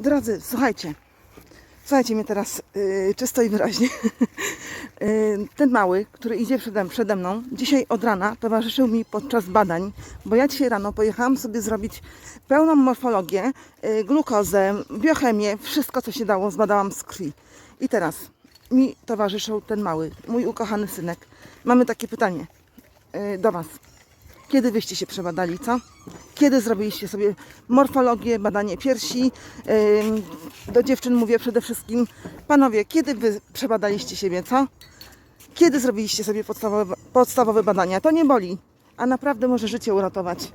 Drodzy, słuchajcie. Słuchajcie mnie teraz yy, czysto i wyraźnie. Yy, Ten mały, który idzie przede, przede mną, dzisiaj od rana towarzyszył mi podczas badań, bo ja dzisiaj rano pojechałam sobie zrobić pełną morfologię, yy, glukozę, biochemię, wszystko co się dało zbadałam z krwi. I teraz mi towarzyszył ten mały, mój ukochany synek. Mamy takie pytanie yy, do Was. Kiedy wyście się przebadali, co? Kiedy zrobiliście sobie morfologię, badanie piersi? Do dziewczyn mówię przede wszystkim, panowie, kiedy wy przebadaliście siebie, co? Kiedy zrobiliście sobie podstawowe, podstawowe badania? To nie boli, a naprawdę może życie uratować.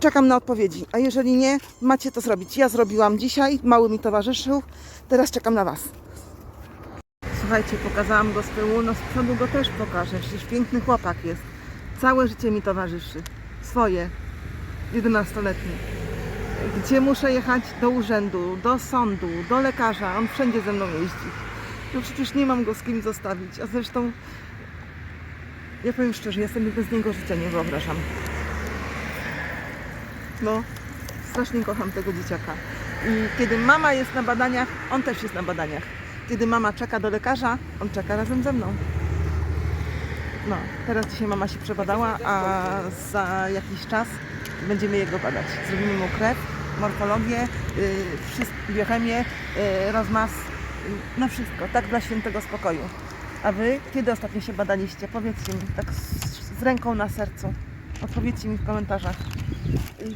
Czekam na odpowiedzi, a jeżeli nie, macie to zrobić. Ja zrobiłam dzisiaj, mały mi towarzyszył, teraz czekam na Was. Słuchajcie, pokazałam go z tyłu, no z przodu go też pokażę, przecież piękny chłopak jest. Całe życie mi towarzyszy. Swoje. 11-letni. Gdzie muszę jechać? Do urzędu, do sądu, do lekarza. On wszędzie ze mną jeździ. No przecież nie mam go z kim zostawić. A zresztą, ja powiem szczerze, ja sobie bez niego życia nie wyobrażam. No, strasznie kocham tego dzieciaka. I kiedy mama jest na badaniach, on też jest na badaniach. Kiedy mama czeka do lekarza, on czeka razem ze mną. No, teraz dzisiaj mama się przebadała, a za jakiś czas będziemy jego badać. Zrobimy mu krew, morfologię, yy, biochemię, yy, rozmaz, yy, no wszystko, tak dla świętego spokoju. A wy kiedy ostatnio się badaliście? Powiedzcie mi, tak z, z ręką na sercu. Odpowiedzcie mi w komentarzach.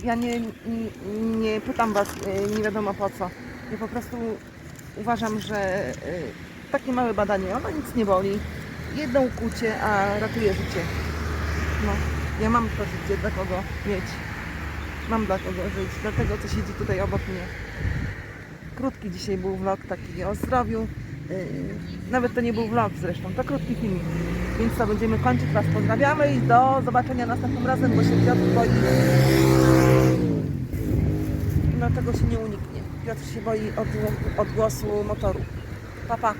Ja nie, nie, nie pytam was yy, nie wiadomo po co. Ja po prostu uważam, że yy, takie małe badanie, ono nic nie boli jedno ukłucie, a ratuje życie. No, ja mam to życie, dla kogo mieć. Mam dla kogo żyć, dla tego, co siedzi tutaj obok mnie. Krótki dzisiaj był vlog taki o zdrowiu. Yy, nawet to nie był vlog zresztą, to krótki filmik. Więc to będziemy kończyć. Was pozdrawiamy i do zobaczenia następnym razem, bo się Piotr boi. No tego się nie uniknie. Piotr się boi od, odgłosu motoru. Pa, pa.